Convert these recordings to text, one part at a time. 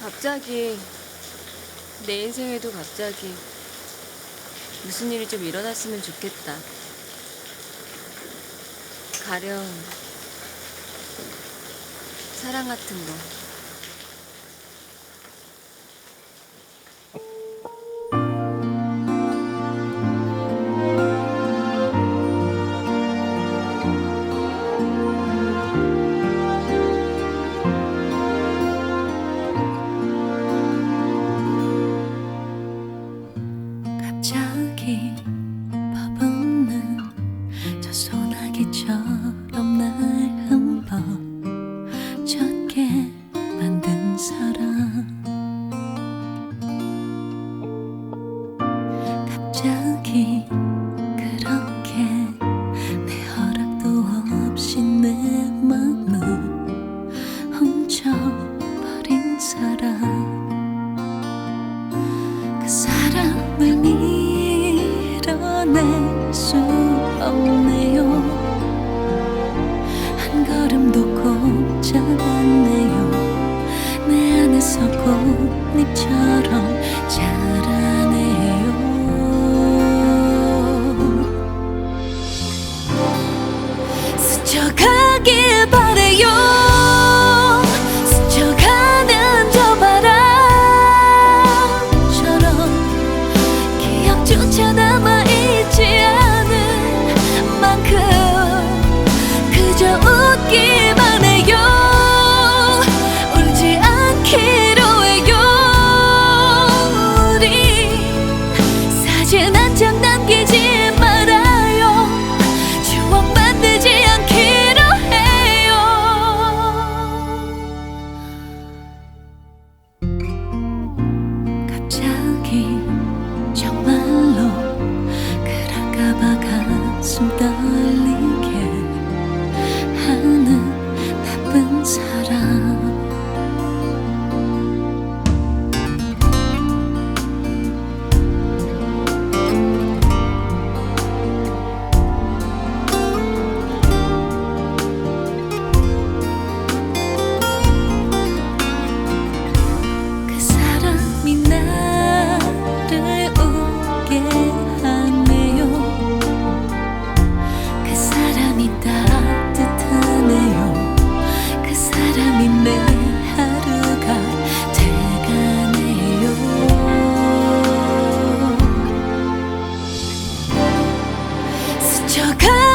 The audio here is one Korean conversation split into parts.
갑자기 내 인생에도 갑자기 무슨 일이 좀 일어났으면 좋겠다. 가령 사랑 같은 거. king. 않았네요 내 안에서 꽃잎처럼 잡아갔습니다. 初夏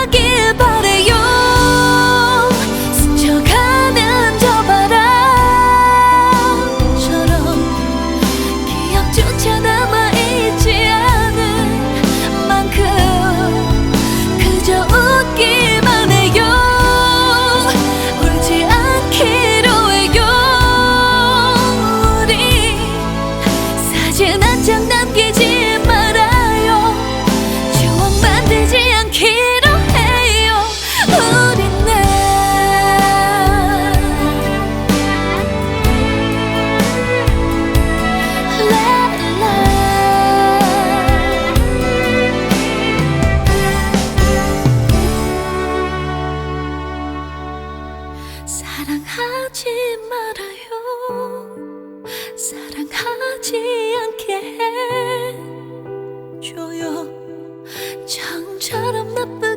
하지 말아요. 사랑하지 않게 해줘요. 장처럼 나쁜